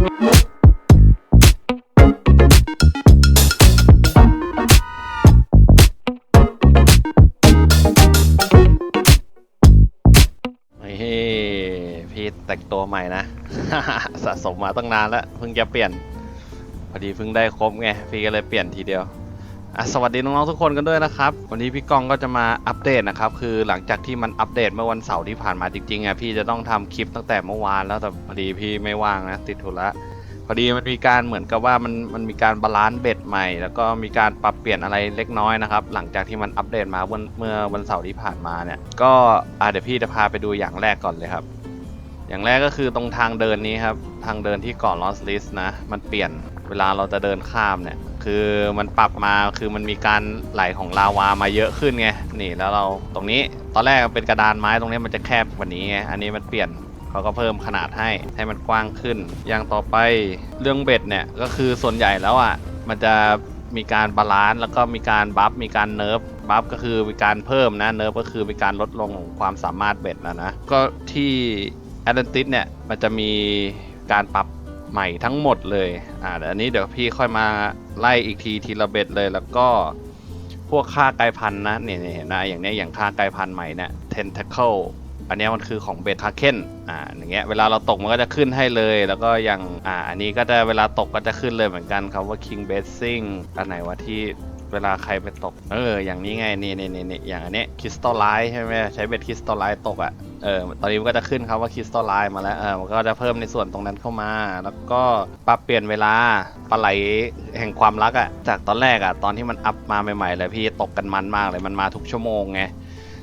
พี่แต่งตัวใหม่นะ สะสมมาตั้งนานแล้วเพิ่งจะเปลี่ยน พอดีเพิ่งได้ครบไง พี่ก็เลยเปลี่ยนทีเดียว อะสวัสดีน้องๆทุกคนกันด้วยนะครับ วันนี้พี่กองก็จะมาอัปเดตนะครับ คือหลังจากที่มันอัปเดตเมื่อวันเสาร์ที่ผ่านมาจริงๆอะพี่จะต้องทำคลิปตั้งแต่เมื่อวานแล้วแต่พอดีพี่ไม่ว่างนะติดธุระพอดีมันมีการเหมือนกับว่ามันมันมีการบาลานซ์เบ็ดใหม่ แล้วก็มีการปรับเปลี่ยนอะไรเล็กน้อยนะครับ หลังจากที่มันอัปเดตมาเมื่อวันเสาร์ที่ผ่านมาเนี่ย ก็อะเดี๋ยวพี่จะพาไปดูอย่างแรกก่อนเลยครับ อย่างแรกก็คือตรงทางเดินนี้ครับทางเดินที่เกาะลอสลิสนะมันเปลี่ยนเวลาเราจะเดินข้ามเนี่ย คือมันปรับมาคือมันมีการไหลของลาวามาเยอะขึ้นไงนี่แล้วเราตรงนี้ตอนแรกเป็นกระดานไม้ตรงนี้มันจะแคบกว่านี้ไงอันนี้มันเปลี่ยนเขาก็เพิ่มขนาดให้ให้มันกว้างขึ้น อย่างต่อไปเรื่องเบ็ดเนี่ยก็คือส่วนใหญ่แล้วอะมันจะมีการบาลานซ์แล้วก็มีการบัฟมีการเนิร์ฟบัฟก็คือมีการเพิ่มนะเนิร์ฟก็คือมีการลดลงของความสามารถเบ็ดนะนะก็ที่แอตแลนติสเนี่ยมันจะมีการปรับ ใหม่ทั้งหมดเลยอ่าเดี๋ยวอันนี้เดี๋ยวพี่ค่อยมาไล่อีกทีทีละเบ็ดเลยแล้วก็พวกค่ากลายพันธุ์นะเนี่ยเนี่ยเห็นนะอย่างเนี้ยอย่างค่ากลายพันธุ์ใหม่เนี่ย tentacle อันนี้มันคือของเบทาเคนอ่า อย่างเงี้ย เวลาเราตกมันก็จะขึ้นให้เลย แล้วก็อย่าง อ่า อันนี้ก็จะเวลาตกก็จะขึ้นเลยเหมือนกันครับว่า king basing อันไหนวะที่ เวลาใครไปตก เออ อย่างนี้ไง นี่นี่นี่นี่อย่างอันเนี้ยคริสตัลไลท์ใช่ไหมใช้เบ็ดคริสตัลไลท์ตกอะ เออ ตอนนี้มันก็จะขึ้นครับว่าคริสตัลไลน์มาแล้ว เออ มันก็จะเพิ่มในส่วนตรงนั้นเข้ามา แล้วก็ปรับเปลี่ยนเวลา ปลาไหลแห่งความรักอะ่ะ จากตอนแรกอะ่ะ ตอนที่มันอัพมาใหม่ๆเลยพี่ตกกันมันมากเลย มันมาทุกชั่วโมงไง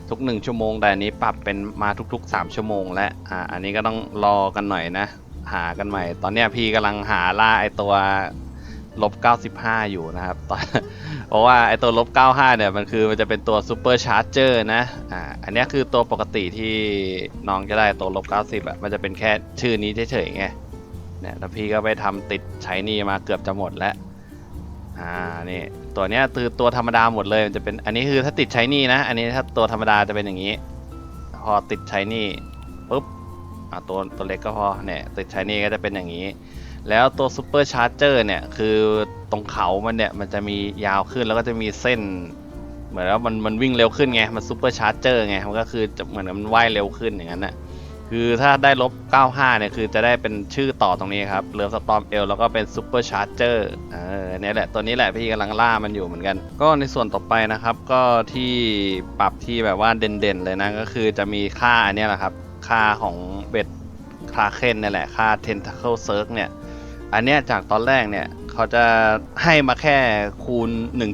ทุกหนึ่งชั่วโมง แต่อันนี้ปรับเป็นมาทุก ๆ 3 ชั่วโมง แล้วอ่าอันนี้ก็ต้องรอกันหน่อยนะ หากันใหม่ ตอนนี้พี่กำลังหาล่าไอตัว ลบ 95 อยู่นะครับเพราะว่าไอตัวลบ 95 เนี่ย มันคือมันจะเป็นตัวซูเปอร์ชาร์เจอร์นะ อ่า อันนี้คือตัวปกติที่น้องจะได้ตัวลบ 90อะมันจะเป็นแค่ชื่อนี้เฉยๆไง เนี่ยแล้วพี่ก็ไปทำติดใช้นี่มาเกือบจะหมดแล้ว อ่า นี่ ตัวเนี้ยคือตัวธรรมดาหมดเลย มันจะเป็น อันนี้คือถ้าติดใช้นี่นะ อันนี้ถ้าตัวธรรมดาจะเป็นอย่างนี้ พอติดใช้นี่ปุ๊บ อ่าตัวตัวเล็กก็พอ เนี่ย ติดใช้นี่ก็จะเป็นอย่างนี้ แล้วตัวซูเปอร์ชาร์เจอร์เนี่ยคือตรงเขามันเนี่ยมันจะมียาวขึ้นแล้วก็จะมีเส้น เหมือนว่ามันมันวิ่งเร็วขึ้นไง มันซูเปอร์ชาร์เจอร์ไง มันก็คือเหมือนมันว่ายเร็วขึ้นอย่างนั้นน่ะคือถ้าได้ลบ 95 เนี่ย คือจะได้เป็นชื่อต่อตรงนี้ครับเรือสตอมเอลแล้วก็เป็นซูเปอร์ชาร์เจอร์เออเนี่ยแหละ ตัวนี้แหละพี่กำลังล่ามันอยู่เหมือนกัน ก็ในส่วนต่อไปนะครับ ก็ที่ปรับที่แบบว่าเด่นๆ เลยนะ ก็คือจะมีค่าอันนี้แหละครับ ค่าของเบ็ดคลาเคนเนี่ยแหละ ค่า tentacle circ เนี่ย อันเนี้ยจากตอนแรกเนี่ยเขาจะให้มาแค่คูณ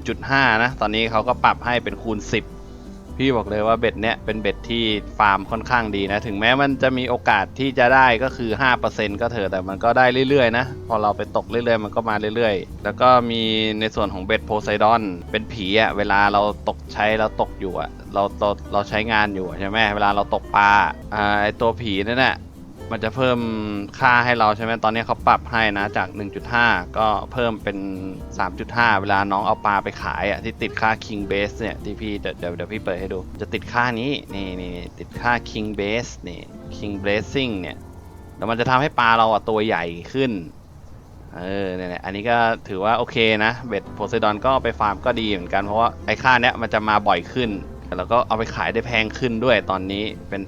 1.5 นะ ตอนนี้เขาก็ปรับให้เป็นคูณ 10 พี่บอกเลยว่าเบ็ดเนี้ยเป็นเบ็ดที่ฟาร์มค่อนข้างดีนะ ถึงแม้มันจะมีโอกาสที่จะได้ก็คือ 5%ก็เถอะแต่มันก็ได้เรื่อยๆนะ พอเราไปตกเรื่อยๆ มันก็มาเรื่อยๆ แล้วก็มีในส่วนของเบ็ดโพไซดอน เป็นผีอะเวลาเราตกใช้เราตกอยู่อะเราเราเราใช้งานอยู่ใช่ไหมเวลาเราตกปลาอ่าไอตัวผีนั่นแหละ มันจะเพิ่มค่าให้เราใช่ไหมตอนนี้เขาปรับให้นะจาก 1.5 ก็เพิ่มเป็น 3.5 เวลาน้องเอาปลาไปขายอะที่ติดค่า king base เนี่ยที่พี่เดี๋ยวเดี๋ยวพี่เปิดให้ดู จะติดค่านี้นี่นี่ติดค่า king base นี่ king blessing เนี่ยแล้วมันจะทำให้ปลาเราอะตัวใหญ่ขึ้นเออเนี่ยอันนี้ก็ถือว่าโอเคนะเบ็ดโพไซดอนก็ไปฟาร์มก็ดีเหมือนกันเพราะว่าไอ้ค่าเนี้ยมันจะมาบ่อยขึ้น แล้วก็เอาไปขายได้แพงขึ้นด้วยตอนนี้เป็น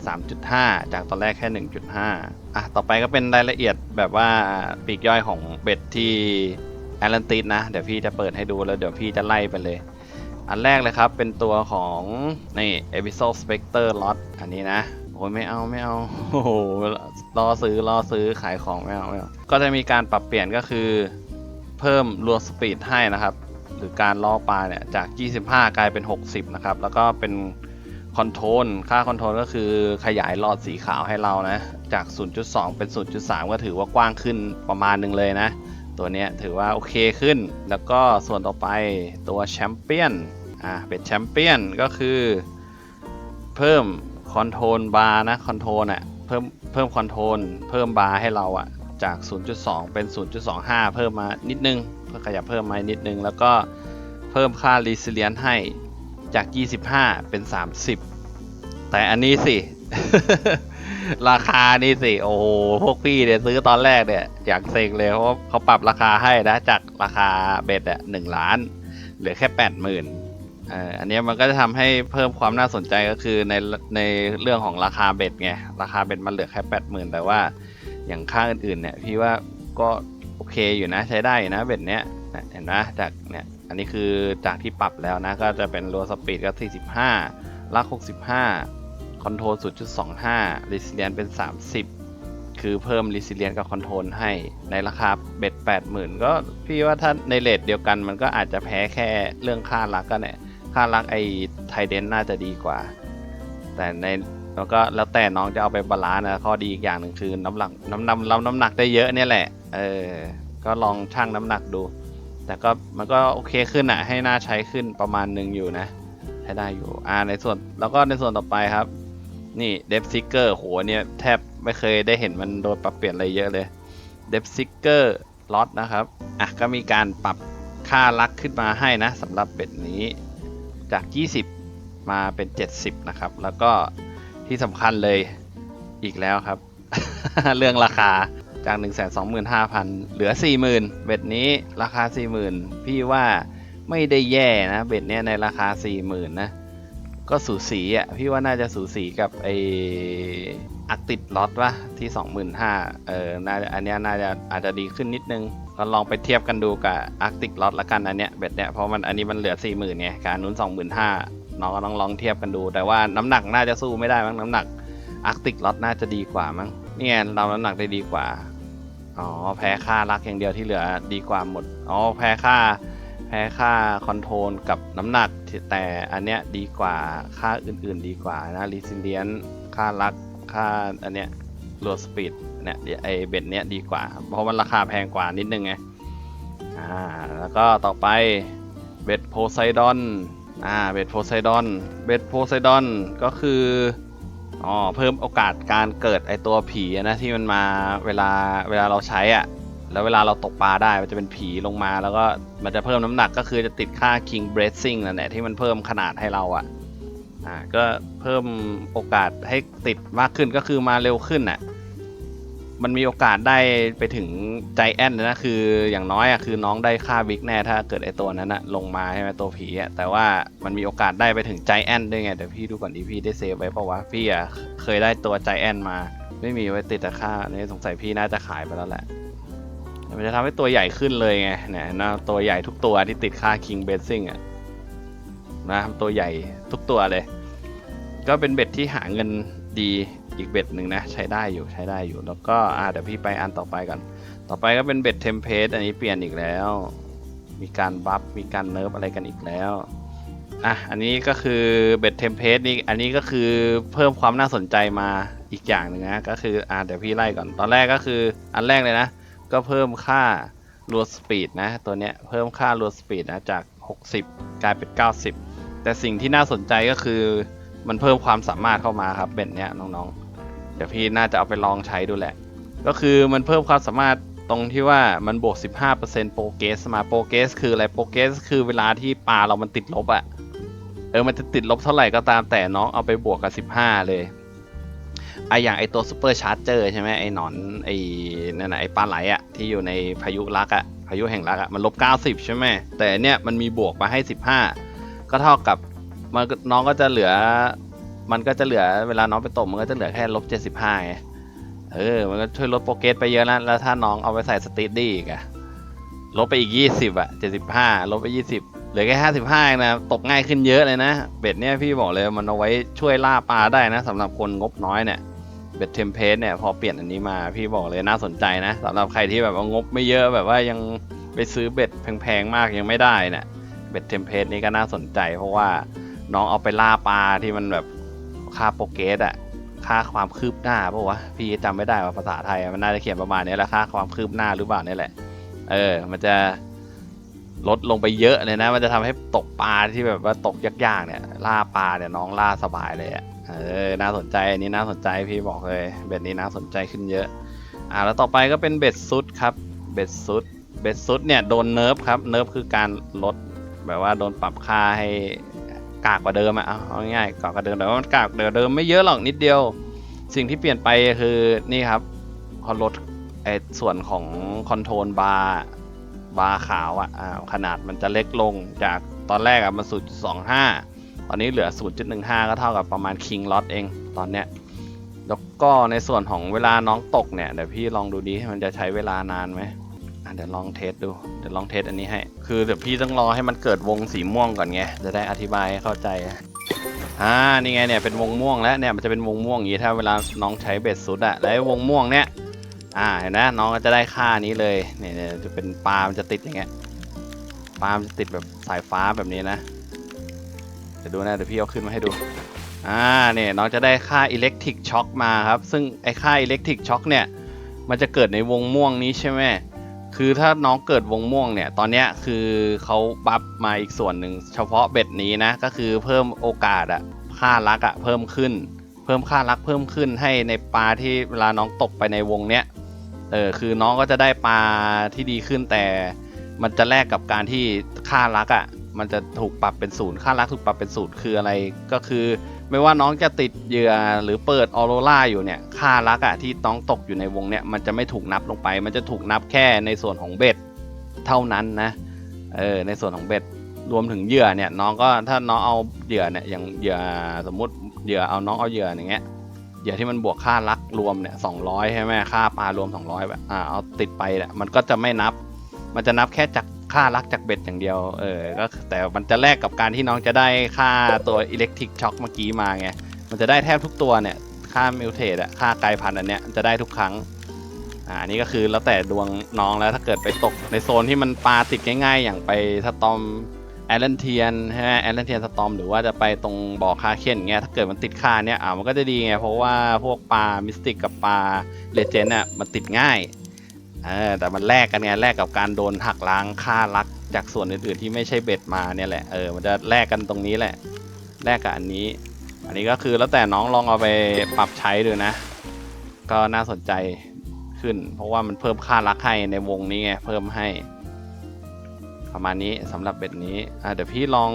3.5 จากตอนแรกแค่ 1.5 อะ ต่อไปก็เป็นรายละเอียดแบบว่าปีกย่อยของเบ็ดที่แอตแลนติสนะ เดี๋ยวพี่จะเปิดให้ดูแล้วเดี๋ยวพี่จะไล่ไปเลย อันแรกเลยครับ เป็นตัวของนี่ Episode Spectre Lot อันนี้นะโอ้ยไม่เอาไม่เอาโอ้โหรอซื้อรอซื้อขายของไม่เอาไม่เอา ก็จะมีการปรับเปลี่ยนก็คือเพิ่มรัวสปีดให้นะครับ หรือการล่อปลาเนี่ยจาก 25 กลายเป็น 60 นะครับ แล้วก็เป็นคอนโทรลค่าคอนโทรลก็คือขยายหลอดสีขาวให้เรานะ จาก 0.2 เป็น 0.3 ก็ถือว่ากว้างขึ้นประมาณหนึ่งเลยนะ ตัวนี้ถือว่าโอเคขึ้น แล้วก็ส่วนต่อไปตัวแชมเปี้ยนอ่าเป็นแชมเปี้ยนก็คือเพิ่มคอนโทรลบาร์นะคอนโทรลอะเพิ่มเพิ่มคอนโทรลเพิ่มบาร์ให้เราอะจาก 0.2 เป็น 0.25 เพิ่มมานิดนึง เพื่อขยับเพิ่มมานิดนึง แล้วก็เพิ่มค่า resilience ให้จาก 25 เป็น 30 แต่อันนี้สิ ราคานี่สิ โอ้โห พวกพี่เนี่ยซื้อตอนแรกเนี่ย อยากเซ็งเลย เพราะเขาปรับราคาให้นะ จากราคาเบ็ดอะหนึ่งล้าน เหลือแค่แปดหมื่นอันนี้มันก็จะทำให้เพิ่มความน่าสนใจก็คือในในเรื่องของราคาเบ็ดไง ราคาเบ็ดมันเหลือแค่แปดหมื่นแต่ว่าอย่างค่าอื่นๆเนี่ยพี่ว่าก็ เคอยู่นะ ใช้ได้นะเบ็ดเนี้ยเห็นไหมจากเนี่ยอันนี้คือจากที่ปรับแล้วนะ ก็จะเป็นรัวสปีดก็ 45ลัก 65 คอนโทรล0.25รีซิเลียนเป็น 30 คือเพิ่มรีซิเลียนกับคอนโทรลให้ในราคาเบ็ด 80,000 ก็พี่ว่าถ้าในเลทเดียวกันมันก็อาจจะแพ้แค่เรื่องค่ารักก็เนี่ยค่ารักไอไทเดนน่าจะดีกว่า แต่ในแล้วก็แล้วแต่น้องจะเอาไปบาลานซ์นะข้อดีอีกอย่างหนึ่งคือน้ำหนักน้ำนำน้ำน้ำหนักได้เยอะเนี่ยแหละ เออ ก็ลองชั่งน้ำหนักดู แต่ก็มันก็โอเคขึ้นอะให้น่าใช้ขึ้นประมาณหนึ่งอยู่นะใช้ได้อยู่ อ่าในส่วนแล้วก็ในส่วนต่อไปครับ นี่เดฟซิกเกอร์โหเนี่ยแทบไม่เคยได้เห็นมันโดนปรับเปลี่ยนอะไรเยอะเลยเดฟซิกเกอร์ล็อตนะครับ อะก็มีการปรับค่าลักขึ้นมาให้นะสำหรับเบ็ดนี้จาก 20 มาเป็น 70 นะครับ แล้วก็ที่สำคัญเลยอีกแล้วครับ เรื่องราคา จาก 125,000 เหลือ 40,000 เบ็ดนี้ราคา 40,000 พี่ว่าไม่ได้แย่นะ เบ็ดเนี้ยในราคา 40,000 นะ ก็สูสีอะ พี่ว่าน่าจะสูสีกับไออักติดล็อตวะที่ 25,000เออน่าอันเนี้ยน่าจะอาจจะดีขึ้นนิดนึงก็ลองไปเทียบกันดูกับอาร์ติกล็อตละกันอันเนี้ยเบ็ดเนี้ยเพราะมันอันนี้มันเหลือ 40,000ไงการนู้น25,000น้องก็ต้องลองเทียบกันดู แต่ว่าน้ำหนักน่าจะสู้ไม่ได้มั้งน้ำหนักอาร์ติกล็อตน่าจะดีกว่ามั้งเนี่ยเราน้ำหนักได้ดีกว่า อ๋อแพ้ค่ารักอย่างเดียวที่เหลือดีกว่าหมด อ๋อแพ้ค่า แพ้ค่าคอนโทรลกับน้ำหนัก แต่อันเนี้ยดีกว่าค่าอื่นๆดีกว่านะรีซิเลียนค่ารักค่าอันเนี้ยรัวสปีดเนี่ยไอเบ็ดเนี้ยดีกว่า เพราะมันราคาแพงกว่านิดนึงไงอ่าแล้วก็ต่อไปเบ็ดโพไซดอนอ่าเบ็ดโพไซดอนเบ็ดโพไซดอนก็คือ อ๋อเพิ่มโอกาสการเกิดไอตัวผีอะนะที่มันมาเวลาเวลาเราใช้อะ แล้วเวลาเราตกปลาได้มันจะเป็นผีลงมา แล้วก็มันจะเพิ่มน้ำหนักก็คือจะติดค่า king bracing นั่นแหละที่มันเพิ่มขนาดให้เราอะ่ะอ่าก็เพิ่มโอกาสให้ติดมากขึ้นก็คือมาเร็วขึ้นอะ มันมีโอกาสได้ไปถึงใจแอนนะคืออย่างน้อยอะคือน้องได้ค่าบิ๊กแน่ถ้าเกิดไอตัวนั้นอะลงมาใช่ไหมตัวผีอะแต่ว่ามันมีโอกาสได้ไปถึงใจแอนด้วยไงเดี๋ยวพี่ดูก่อนดีพี่ได้เซฟไว้เพราะว่าพี่อะเคยได้ตัวใจแอนมา ไม่มีไว้ติดแต่ค่าเนี่ยสงสัยพี่น่าจะขายไปแล้วแหละมันจะทำให้ตัวใหญ่ขึ้นเลยไงเนี่ยนะตัวใหญ่ทุกตัวที่ติดค่า King b a s i n g อะนะตัวใหญ่ทุกตัวเลย ก็เป็นเบ็ดที่หาเงินดี อีกเบ็ดหนึ่งนะ ใช้ได้อยู่ใช้ได้อยู่ แล้วก็อ่าเดี๋ยวพี่ไปอันต่อไปก่อนต่อไปก็เป็นเบ็ดเทมเพลตอันนี้เปลี่ยนอีกแล้ว มีการบัฟมีการเนิร์ฟอะไรกันอีกแล้วอะอันนี้ก็คือเบ็ดเทมเพลตนี่อันนี้ก็คือเพิ่มความน่าสนใจมาอีกอย่างหนึ่งนะก็คืออ่าเดี๋ยวพี่ไล่ก่อนตอนแรกก็คืออันแรกเลยนะ ก็เพิ่มค่ารัวสปีดนะตัวเนี้ยเพิ่มค่ารัวสปีดนะจาก 60 กลายเป็น 90 แต่สิ่งที่น่าสนใจก็คือมันเพิ่มความสามารถเข้ามาครับเบ็ดเนี้ยน้องๆ เดี๋ยวพี่น่าจะเอาไปลองใช้ดูแหละ ก็คือมันเพิ่มความสามารถตรงที่ว่ามันบวก 15%โปรเกสมาโปรเกสคืออะไรโปรเกสคือเวลาที่ปลาเรามันติดลบอะเออมันจะติดลบเท่าไหร่ก็ตามแต่น้องเอาไปบวกกับ 15 เลยไออย่างไอตัวซูเปอร์ชาร์เจอร์ใช่ไหมไอหนอนไอนั่นนะไอปลาไหลอะที่อยู่ในพายุรักอะพายุแห่งรักอะมันลบ 90 ใช่ไหมแต่เนี่ยมันมีบวกมาให้ 15 ก็เท่ากับมันน้องก็จะเหลือ มันก็จะเหลือเวลาน้องไปตกมันก็จะเหลือแค่ลบ75ไงเออ มันก็ช่วยลดโปรเกรสไปเยอะแล้ว แล้วถ้าน้องเอาไปใส่สตีดดี้อีกอะลบไปอีก20อะ75ลบไป20เหลือแค่55เองนะ ตกง่ายขึ้นเยอะเลยนะ เบ็ดเนี่ยพี่บอกเลยมันเอาไว้ช่วยล่าปลาได้นะสำหรับคนงบน้อยเนี่ย เบ็ดเทมเพลตเนี่ยพอเปลี่ยนอันนี้มาพี่บอกเลยน่าสนใจนะสำหรับใครที่แบบว่างบไม่เยอะแบบว่ายังไปซื้อเบ็ดแพงๆมากยังไม่ได้เนี่ย เบ็ดเทมเพลตนี้ก็น่าสนใจ เพราะว่าน้องเอาไปล่าปลาที่มันแบบ ค่าโปรเกสอะค่าความคืบหน้าปะวะพี่จำไม่ได้ว่าภาษาไทยมันน่าจะเขียนประมาณนี้แหละค่าความคืบหน้าหรือเปล่านี่แหละ เออ มันจะลดลงไปเยอะเลยนะ มันจะทำให้ตกปลาที่แบบว่าตกยากๆเนี่ย ล่าปลาเนี่ยน้องล่าสบายเลยอะเออน่าสนใจอันนี้น่าสนใจพี่บอกเลยเบ็ดนี้น่าสนใจขึ้นเยอะ อ่าแล้วต่อไปก็เป็นเบ็ดซุดครับ เบ็ดซุดเบ็ดซุดเนี่ยโดนเนิร์ฟครับเนิร์ฟคือการลดแบบว่าโดนปรับค่าให้ กากกว่าเดิมอะเอาง่ายๆกากกว่าเดิมแต่ว่ามันกากกว่าเดิมไม่เยอะหรอกนิดเดียว สิ่งที่เปลี่ยนไปคือนี่ครับพอลดไอ้ส่วนของคอนโทรลบาร์บาร์ขาวอะอ่าขนาดมันจะเล็กลงจากตอนแรกอะมัน0.25ตอนนี้เหลือ 0.15 ก็เท่ากับประมาณ King Lot เองตอนเนี้ยแล้วก็ในส่วนของเวลาน้องตกเนี่ยเดี๋ยวพี่ลองดูดิมันจะใช้เวลานานไหม อะเดี๋ยวลองเทสดู เดี๋ยวลองเทสอันนี้ให้ คือเดี๋ยวพี่ต้องรอให้มันเกิดวงสีม่วงก่อนไง จะได้อธิบายให้เข้าใจ อ่า นี่ไงเนี่ย เป็นวงม่วงแล้วเนี่ย มันจะเป็นวงม่วงอย่างนี้ ถ้าเวลาน้องใช้เบ็ดสุดอะแล้วไอ้วงม่วงเนี่ย อ่า เห็นไหมน้องก็จะได้ค่านี้เลยเนี่ยเนี่ยจะเป็นปลา มันจะติดอย่างเงี้ย ปลา มันจะติดแบบสายฟ้าแบบนี้นะ เดี๋ยวดูนะ เดี๋ยวพี่เอาขึ้นมาให้ดู อ่า เนี่ยน้องจะได้ค่าอิเล็กทริกช็อคมาครับ ซึ่งไอ้ค่าอิเล็กทริกช็อคเนี่ย มันจะเกิดในวงม่วงนี้ใช่ไหม คือถ้าน้องเกิดวงม่วงเนี่ย ตอนเนี้ยคือเขาบัฟมาอีกส่วนหนึ่งเฉพาะเบ็ดนี้นะ ก็คือเพิ่มโอกาสอะค่ารักอะเพิ่มขึ้น เพิ่มค่ารักเพิ่มขึ้นให้ในปลาที่เวลาน้องตกไปในวงเนี้ย เออคือน้องก็จะได้ปลาที่ดีขึ้นแต่ มันจะแลกกับการที่ค่ารักอะมันจะถูกปรับเป็นศูนย์ค่ารักถูกปรับเป็นศูนย์คืออะไรก็คือ ไม่ว่าน้องจะติดเหยื่อหรือเปิดออโรราอยู่เนี่ยค่ารักอะที่น้องตกอยู่ในวงเนี่ยมันจะไม่ถูกนับลงไป มันจะถูกนับแค่ในส่วนของเบ็ดเท่านั้นนะเออในส่วนของเบ็ดรวมถึงเหยื่อเนี่ยน้องก็ถ้าน้องเอาเหยื่อเนี่ยอย่างเหยื่อสมมุติเหยื่อเอาน้องเอาเหยื่ออย่างเงี้ยเหยื่อที่มันบวกค่ารักรวมเนี่ยสองร้อยใช่ไหมค่าปลารวม200แบบอ่าเอาติดไปเนี่ยมันก็จะไม่นับ มันจะนับแค่จาก ค่ารักจากเบ็ดอย่างเดียว เออ ก็แต่มันจะแลกกับการที่น้องจะได้ค่าตัวอิเล็กทริกช็อคเมื่อกี้มาไง มันจะได้แทบทุกตัวเนี่ย ค่ามิวเทสอะค่ากลายพันธุ์อันเนี้ยจะได้ทุกครั้ง อ่านนี้ก็คือแล้วแต่ดวงน้องแล้วถ้าเกิดไปตกในโซนที่มันปลาติดง่ายๆ อย่างไปสตอมแอลเลนเทียนใช่ไหมแอลเลนเทียนสตอมหรือว่าจะไปตรงบ่อคาเคนเงี้ยถ้าเกิดมันติดค่าเนี้ยอ่ามันก็จะดีไงเพราะว่าพวกปลามิสติกกับปลาเลเจนด์อะมันติดง่าย เออแต่มันแลกกันไงแลกกับการโดนหักล้างค่ารักจากส่วนอื่นๆที่ไม่ใช่เบ็ดมาเนี่ยแหละ เออ มันจะแลกกันตรงนี้แหละ แลกกับอันนี้ อันนี้ก็คือแล้วแต่น้องลองเอาไปปรับใช้ดูนะ ก็น่าสนใจขึ้น เพราะว่ามันเพิ่มค่ารักให้ในวงนี้ไง เพิ่มให้ ประมาณนี้สำหรับเบ็ดนี้ อะเดี๋ยวพี่ลอง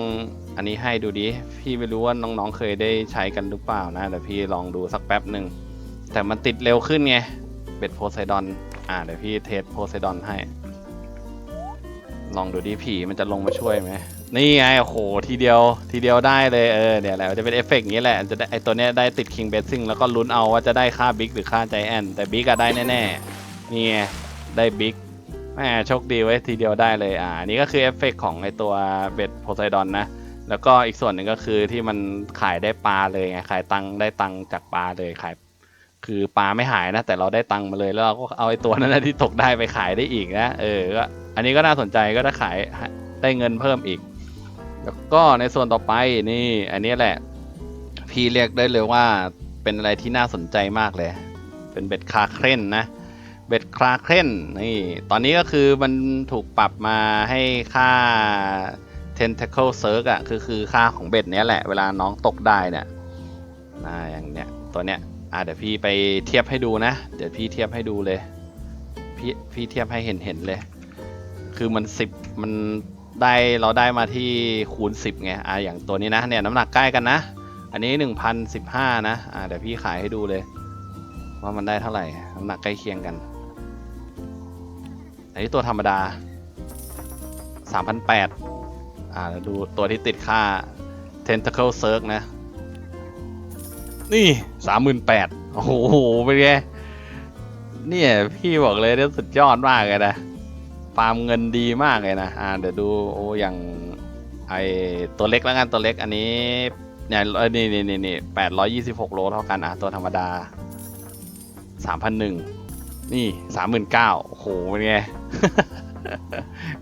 อันนี้ให้ดูดิ พี่ไม่รู้ว่าน้องๆเคยได้ใช้กันหรือเปล่านะ เดี๋ยวพี่ลองดูสักแป๊บหนึ่ง แต่มันติดเร็วขึ้นไง เบ็ดโพไซดอน อ่าเดี๋ยวพี่เทสโพไซดอนให้ ลองดูดิผีมันจะลงมาช่วยไหมนี่ไงโอ้โหทีเดียวทีเดียวได้เลยเออเนี่ยแหละจะเป็นเอฟเฟกต์อย่างนี้แหละจะได้ไอตัวเนี้ยได้ติดคิงเบสซิ่งแล้วก็ลุ้นเอาว่าจะได้ค่าบิ๊กหรือค่าใจแอนแต่บิ๊กอะได้แน่ๆนี่ไงได้บิ๊กแหมโชคดีไว้ทีเดียวได้เลยอ่านนี้ก็คือเอฟเฟกต์ของไอตัวเบ็ดโพไซดอนนะแล้วก็อีกส่วนหนึ่งก็คือที่มันขายได้ปลาเลยไงขายตังได้ตังจากปลาเลยขาย คือปลาไม่หายนะ แต่เราได้ตังค์มาเลยแล้วเราก็เอาไอ้ตัวนั้นนะที่ตกได้ไปขายได้อีกนะเออก็อันนี้ก็น่าสนใจก็ได้ขายได้เงินเพิ่มอีก แล้วก็ในส่วนต่อไปนี่ อันนี้แหละ พี่เรียกได้เลยว่าเป็นอะไรที่น่าสนใจมากเลย เป็นเบ็ดคาเครนนะเบ็ดคาเครนนี่ตอนนี้ก็คือมันถูกปรับมาให้ค่า tentacle search อะคือคือค่าของเบ็ดเนี้ยแหละเวลาน้องตกได้เนี่ยนะอย่างเนี้ยตัวเนี้ย อะเดี๋ยวพี่ไปเทียบให้ดูนะ เดี๋ยวพี่เทียบให้ดูเลย พี่พี่เทียบให้เห็นเห็นเลย คือมันสิบมันได้เราได้มาที่คูณสิบไง อะอย่างตัวนี้นะเนี่ยน้ำหนักใกล้กันนะ อันนี้หนึ่งพันสิบห้านะ อะเดี๋ยวพี่ขายให้ดูเลย ว่ามันได้เท่าไหร่ น้ำหนักใกล้เคียงกัน อันนี้ตัวธรรมดา3,800อ่าแล้วดูตัวที่ติดค่า Tentacle s e r c นะ นี่38,000โอ้โหเป็นไงเนี่ย พี่บอกเลยเนี่ยสุดยอดมากเลยนะฟาร์มเงินดีมากเลยนะอ่าเดี๋ยวดูโอ้อย่างไอตัวเล็กแล้วกันตัวเล็กอันนี้เนี่ยเออนี่นี่นี่นี่แปดร้อยยี่สิบหกโลเท่ากันอะตัวธรรมดาสามพันหนึ่งนี่สามหมื่นเก้าโอ้โหเป็นไง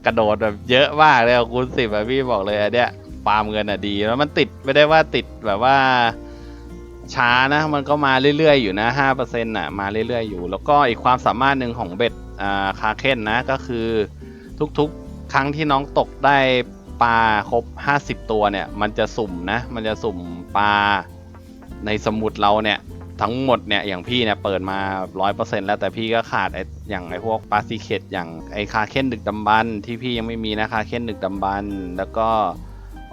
กระโดดแบบเยอะมากเลยคูณสิบอะพี่บอกเลยอันเนี้ยฟาร์มเงินอะดีแล้วมันติดไม่ได้ว่าติดแบบว่า ช้านะมันก็มาเรื่อยๆอยู่นะห้าเปอร์เซ็นต์ะมาเรื่อยๆอยู่ แล้วก็อีกความสามารถหนึ่งของเบ็ดอ่าคาเคนนะก็คือทุกๆ ครั้งที่น้องตกได้ปลาครบ 50 ตัวเนี่ย มันจะสุ่มนะ มันจะสุ่มปลาในสมุดเราเนี่ยทั้งหมดเนี่ยอย่างพี่เนี่ยเปิดมาร้อยเปอร์เซ็นแล้วแต่พี่ก็ขาดไอ้อย่างไอ้พวกปลาซิเคตอย่างไอ้คาเค้นดึกดำบันที่พี่ยังไม่มีนะคาเค้นดึกดำบันแล้วก็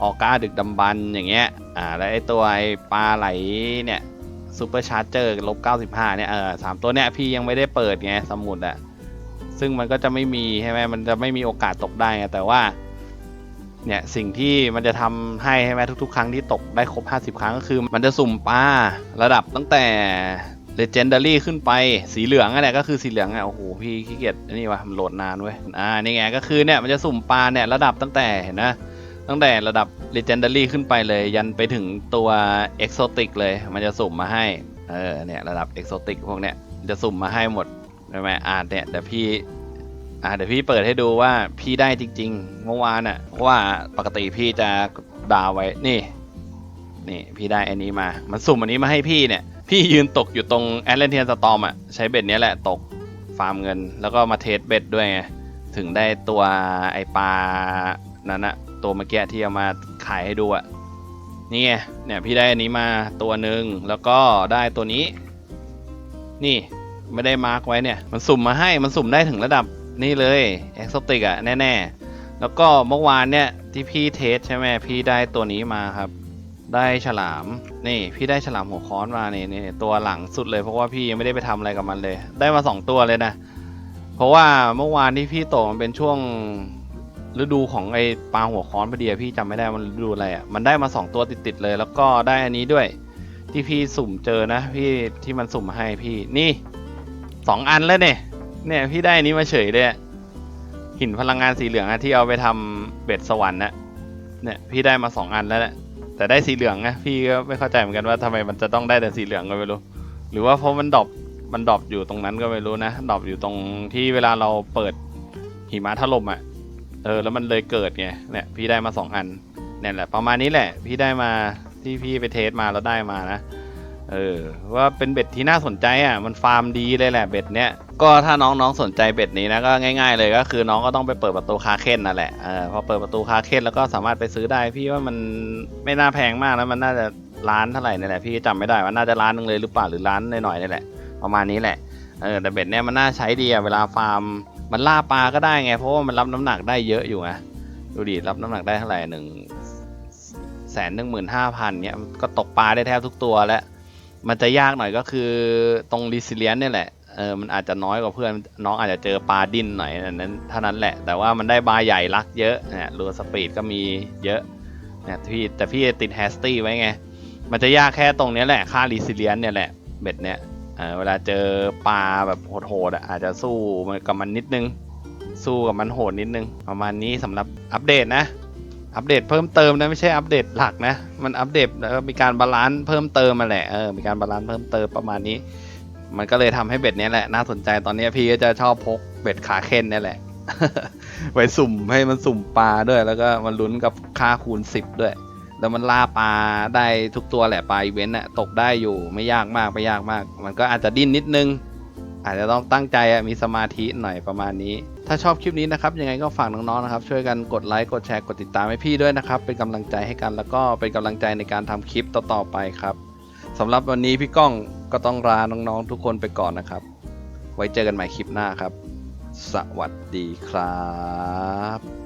ออก้าดึกดำบันอย่างเงี้ย อ่า แล้วไอ้ตัวไอ้ปลาไหลเนี่ยซูเปอร์ชาร์เจอร์ลบ95เนี่ย เออสามตัวเนี้ยพี่ยังไม่ได้เปิดไงสมุดอะซึ่งมันก็จะไม่มีใช่ไหมมันจะไม่มีโอกาสตกได้ไงแต่ว่า เนี่ยสิ่งที่มันจะทำให้ใช่ไหมทุกๆ ครั้งที่ตกได้ครบ 50 ครั้งก็คือ มันจะสุ่มปลาระดับตั้งแต่ Legendary ขึ้นไปสีเหลืองอะเนี่ยก็คือสีเหลืองอะโอ้โหพี่ขี้เกียจนนี่วะมันโหลดนานเว้ยอ่านี่ไงก็คือเนี่ยมันจะสุ่มปลาเนี่ยระดับตั้งแต่เห็นนะ ตั้งแต่ระดับ Legendary ขึ้นไปเลย ยันไปถึงตัว Exotic เลย มันจะสุ่มมาให้ เออเนี่ยระดับ Exotic พวกเนี้ยจะสุ่มมาให้หมดใช่ไหมอ่าเนี่ยเดี๋ยวพี่อ่าเดี๋ยวพี่เปิดให้ดูว่าพี่ได้จริงๆเมื่อวานอะเพราะว่าปกติพี่จะดาวไว้นี่ นี่พี่ได้อันนี้มา มันสุ่มอันนี้มาให้พี่เนี่ย พี่ยืนตกอยู่ตรงแอตแลนเทียนสตอมอะใช้เบ็ดเนี้ยแหละตกฟาร์มเงิน แล้วก็มาเทสเบ็ดด้วยไงถึงได้ตัวไอปลานั้นอะ ตัวเมื่อกี้ที่เอามาขายให้ดูอะนี่ไงเนี่ยพี่ได้อันนี้มาตัวหนึ่งแล้วก็ได้ตัวนี้ นี่ไม่ได้มาร์กไว้เนี่ย มันสุ่มมาให้มันสุ่มได้ถึงระดับนี่เลยเอ็กโซติกอะแน่ๆ แล้วก็เมื่อวานเนี่ยที่พี่เทสใช่ไหมพี่ได้ตัวนี้มาครับ ได้ฉลามนี่พี่ได้ฉลามหัวค้อนมานี่นี่ตัวหลังสุดเลยเพราะว่าพี่ยังไม่ได้ไปทำอะไรกับมันเลย ได้มาสองตัวเลยนะ เพราะว่าเมื่อวานที่พี่ตกมันเป็นช่วง ฤดูของไอปลาหัวค้อนพอดีอะพี่จำไม่ได้มันฤดูอะไรอะมันได้มาสองตัวติดๆเลย แล้วก็ได้อันนี้ด้วย ที่พี่สุ่มเจอนะ พี่ที่มันสุ่มมาให้พี่นี่สองอันแล้วเนี่ยเนี่ยพี่ได้อันนี้มาเฉยเลยอะหินพลังงานสีเหลืองอะที่เอาไปทำเบ็ดสวรรค์นะเนี่ยพี่ได้มาสองอันแล้วแหละแต่ได้สีเหลืองนะพี่ก็ไม่เข้าใจเหมือนกันว่าทำไมมันจะต้องได้แต่สีเหลืองก็ไม่รู้ หรือว่าเพราะมันดรอปมันดรอปอยู่ตรงนั้นก็ไม่รู้นะดรอปอยู่ตรงที่เวลาเราเปิดหิมะถล่มอะ เออแล้วมันเลยเกิดไงเนี่ยพี่ได้มาสองอันเนี่ยแหละประมาณนี้แหละ พี่ได้มาที่พี่ไปเทสมาแล้วได้มานะเออว่าเป็นเบ็ดที่น่าสนใจอะมันฟาร์มดีเลยแหละเบ็ดเนี้ยก็ถ้าน้องๆสนใจเบ็ดนี้นะก็ง่าย ๆ เลยก็คือน้องก็ต้องไปเปิดประตูคาเคนนั่นแหละเออพอเปิดประตูคาเคนแล้วก็สามารถไปซื้อได้ พี่ว่ามันไม่น่าแพงมากนะมันน่าจะร้านเท่าไหร่นี่แหละพี่จำไม่ได้ว่าน่าจะร้านหนึงเลยหรือเปล่าหรือร้านหน่อยๆนี่แหละประมาณนี้แหละเออแต่เบ็ดเนี่ยมันน่าใช้ดีอะเวลาฟาร์ม มันล่าปลาก็ได้ไง เพราะว่ามันรับน้ำหนักได้เยอะอยู่ไงดูดิรับน้ำหนักได้เท่าไหร่หนึ่งแสนหนึ่งหมื่นห้าพันเนี่ยก็ตกปลาได้แทบทุกตัวแล้ว มันจะยากหน่อยก็คือตรงรีซิเลียนเนี่ยแหละเออมันอาจจะน้อยกว่าเพื่อนน้องอาจจะเจอปลาดิ้นหน่อยนั้นเท่านั้นแหละ แต่ว่ามันได้ปลาใหญ่รักเยอะเนี่ยรัวสปีดก็มีเยอะเนี่ยพี่แต่พี่ติดแฮสตี้ไว้ไง มันจะยากแค่ตรงนี้แหละค่ารีซิเลียนเนี่ยแหละเบ็ดเนี่ย เวลาเจอปลาแบบโหดๆอะอาจจะสู้กับมันนิดนึง สู้กับมันโหดนิดนึง ประมาณนี้สำหรับอัปเดตนะ อัปเดตเพิ่มเติมนะไม่ใช่อัปเดตหลักนะ มันอัปเดตแล้วก็มีการบาลานซ์เพิ่มเติมมาแหละเออมีการบาลานซ์เพิ่มเติมประมาณนี้ มันก็เลยทำให้เบ็ดนี้แหละน่าสนใจตอนนี้พี่ก็จะชอบพกเบ็ดขาเค้นนี่แหละไว้สุ่มให้มันสุ่มปลาด้วย แล้วก็มันลุ้นกับค่าคูณ10ด้วย แล้วมันล่าปลาได้ทุกตัวแหละปลาอีเวนต์อะตกได้อยู่ไม่ยากมากไม่ยากมาก มันก็อาจจะดิ้นนิดนึง อาจจะต้องตั้งใจมีสมาธิหน่อยประมาณนี้ ถ้าชอบคลิปนี้นะครับ ยังไงก็ฝากน้องๆนะครับ ช่วยกันกดไลค์กดแชร์กดติดตามให้พี่ด้วยนะครับ เป็นกำลังใจให้กันแล้วก็เป็นกำลังใจในการทำคลิปต่อๆไปครับสำหรับวันนี้พี่ก้องก็ต้องลาน้องๆทุกคนไปก่อนนะครับ ไว้เจอกันใหม่คลิปหน้าครับ สวัสดีครับ